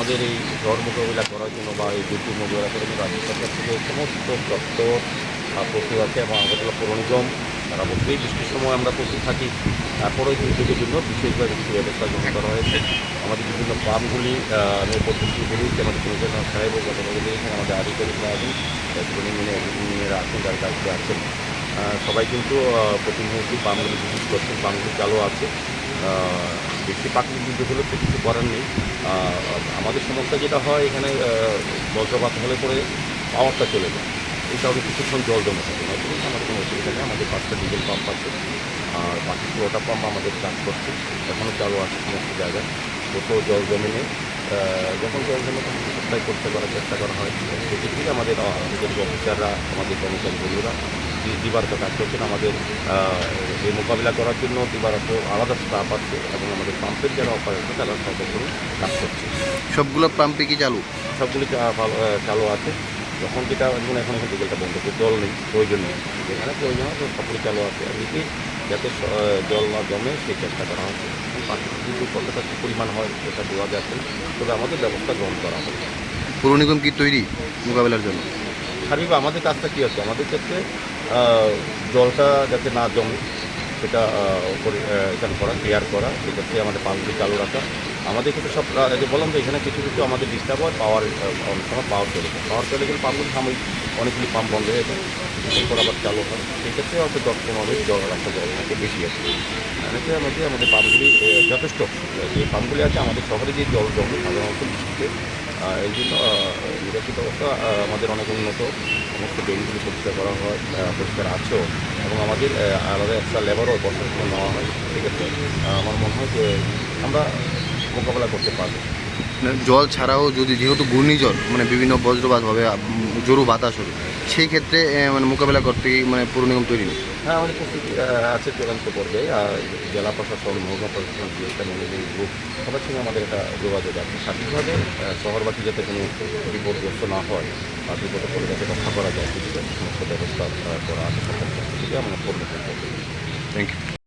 আমাদের এই ঝড় মোকাবিলা করার জন্য বা এই দুর্যোগ মোকাবিলা করার জন্য রাজ্য সরকার থেকে সমস্ত দপ্তর প্রস্তুত আছে এবং আমাদের পৌর নিগম তারা বলতেই বৃষ্টির সময় আমরা প্রস্তুত থাকি। তারপরে দুর্যোগের জন্য বিশেষভাবে কিছু ব্যবস্থা গ্রহণ করা হয়েছে। আমাদের বিভিন্ন পাম্পগুলি নৌপদ্ধতিগুলি আমাদের কমিশনার সাহেব ও গতকাল এখানে আমাদের আধিকারিকরা আছেন ইঞ্জিনিয়ার আছেন যার কাছে আছেন। সবাই কিন্তু প্রতিনিয়ত পাম্পগুলি ভিজিট করছেন, পাম্পগুলি চালু আছে। বেশি প্রাকৃতিক দুর্যোগ হলে তো কিছু করার নেই। আমাদের সমস্যা যেটা হয়, এখানে বজ্রপাত হলে পরে পাওয়ারটা চলে যায়। এই কারণে কিছুক্ষণ জল জমে থাকে। কিন্তু আমাদের কোনো অসুবিধা নেই, আমাদের পাঁচটা ডিজেল পাম্প আছে। আর বাকি পুরোটা পাম্প আমাদের কাজ করছে। এখনও চালু আছে সমস্ত জায়গায়। কোথাও জল জমে নেই যখন জল জমে তখন সাপ্লাই করতে করার চেষ্টা করা হয়। থেকে আমাদের অফিসাররা আমাদের কর্মচারী বন্ধুরা দিবারত কাজ করছেন আমাদের এই মোকাবিলা করার জন্য দিবারত আলাদা স্টাফ আছে এবং আমাদের পাম্পের যারা অপারেটর তারা সর্বক্ষণ কাজ করছে। সবগুলো পাম্পে কি চালু? সবগুলি চালু আছে। যখন যেটা যেমন এখন এখন ডিজেলটা বন্ধ করে জল নেই প্রয়োজন নেই। যেখানে প্রয়োজন আছে সবগুলি চালু আছে। আর এদিকে যাতে জল না জমে সেই চেষ্টা করা হচ্ছে। দুর্যোগ কতটা কী পরিমাণ হয় সেটা বোঝা যাচ্ছে। না। তবে আমাদের ব্যবস্থা গ্রহণ করা হবে। পৌর নিগম কি তৈরি মোকাবেলার জন্য? শারীরিক আমাদের কাজটা কী আছে? আমাদের ক্ষেত্রে জলটা যাতে না জমে, সেটা এখানে করা ক্লিয়ার করা সেক্ষেত্রে আমাদের পাম্পগুলি চালু রাখা। আমাদের কিন্তু সব যে বললাম যে এখানে কিছু কিছু আমাদের ডিস্টার্ব হয় পাওয়ার অনেক সময় পাওয়ার চলে যায়। পাওয়ার চলে গেলে পাম্পগুলি সাময়িক অনেকগুলি পাম্প বন্ধ হয়ে যায় কিছুক্ষণ পর আবার চালু হয়। সেই ক্ষেত্রে হয়তো দশ পনেরো জল রাখা জল থাকে বেশি আছে। অনেকের মধ্যে আমাদের পাম্পগুলি যথেষ্ট। যে পাম্পগুলি আছে, আমাদের শহরে যে জল জমে, সাধারণত বৃষ্টিতে এই জন্য নিরাপদ অবস্থা আমাদের অনেক উন্নত। সমস্ত ড্রেনগুলি পরিষ্কার করা হয় পরিষ্কার আছেও এবং আমাদের আলাদা একটা লেবারও জন্য নেওয়া হয়। সেক্ষেত্রে আমার মনে হয় যে আমরা মোকাবেলা করতে পারব। মানে জল ছাড়াও যদি যেহেতু ঘূর্ণিঝড় মানে বিভিন্ন বজ্রপাত হবে জোরু বাতাস হবে, সেই ক্ষেত্রে মানে মোকাবেলা করতে মানে পৌর তৈরি নেই? হ্যাঁ আমাদের প্রস্তুতি আছে চূড়ান্ত পর্যায়ে আর জেলা প্রশাসন মহকুমা প্রশাসন ম্যানেজিং গ্রুপ সবার সঙ্গে আমাদের একটা যোগাযোগ আছে আহ, শহরবাসী যাতে কোনো বিপদগ্রস্ত না হয় বা বিপদ করে যাতে রক্ষা করা যায় সমস্ত ব্যবস্থা করা আছে। সরকারের পক্ষ থেকে আমরা করব থ্যাংক ইউ